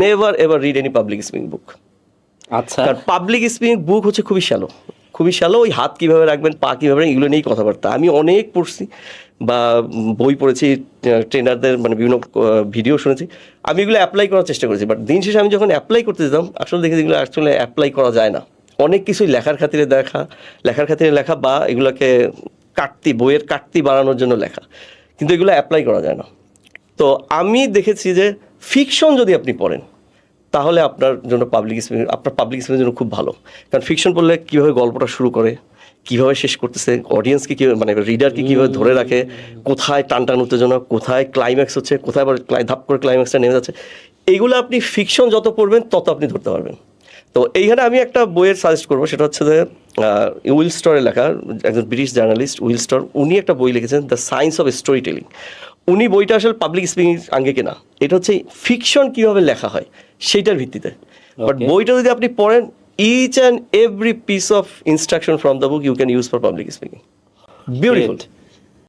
Never ever read any public speaking book আচ্ছা। কারণ public speaking বুক হচ্ছে খুবই শ্যালো খুবই শ্যালো ওই হাত কীভাবে রাখবেন পা কীভাবে রাখবেন এগুলো নিয়েই কথাবার্তা। আমি অনেক পড়ছি বা বই পড়েছি ট্রেনারদের মানে বিভিন্ন ভিডিও শুনেছি। আমি এগুলো অ্যাপ্লাই করার চেষ্টা করেছি বাট দিন শেষে আমি যখন অ্যাপ্লাই করতে যেতাম আসলে দেখেছি এগুলো আসলে অ্যাপ্লাই করা যায় না। অনেক কিছুই লেখার খাতিরে দেখা লেখার খাতিরে লেখা বা এগুলোকে কাটতি বইয়ের কাটতি বাড়ানোর জন্য লেখা। কিন্তু এগুলো অ্যাপ্লাই করা যায় না। তো আমি দেখেছি যে ফিকশন যদি আপনি পড়েন, তাহলে আপনার জন্য পাবলিক স্পিকিং আপনার পাবলিক স্পিকিংয়ের জন্য খুব ভালো। কারণ ফিকশন পড়লে কীভাবে গল্পটা শুরু করে, কীভাবে শেষ করতেছে অডিয়েন্সকে কীভাবে মানে রিডারকে কীভাবে ধরে রাখে, কোথায় টান টান উত্তেজনা, কোথায় ক্লাইম্যাক্স হচ্ছে, কোথায় আবার ধাপ করে ক্লাইম্যাক্সটা নেমে যাচ্ছে এইগুলো আপনি ফিকশন যত পড়বেন, তত আপনি ধরতে পারবেন। তো এইখানে আমি একটা বইয়ের সাজেস্ট করব, সেটা হচ্ছে যে উইল স্টোরের লেখা, একজন ব্রিটিশ জার্নালিস্ট উইল স্টোর, উনি একটা বই লিখেছেন, the science of story telling. উনি বইটা আসলে পাবলিক স্পিকিং আঙ্গে কেনা। এটা হচ্ছে ফিকশন কীভাবে লেখা হয় সেইটার ভিত্তিতে। বাট বইটা যদি আপনি পড়েন each and every piece of instruction from the book you can use for public speaking beautiful.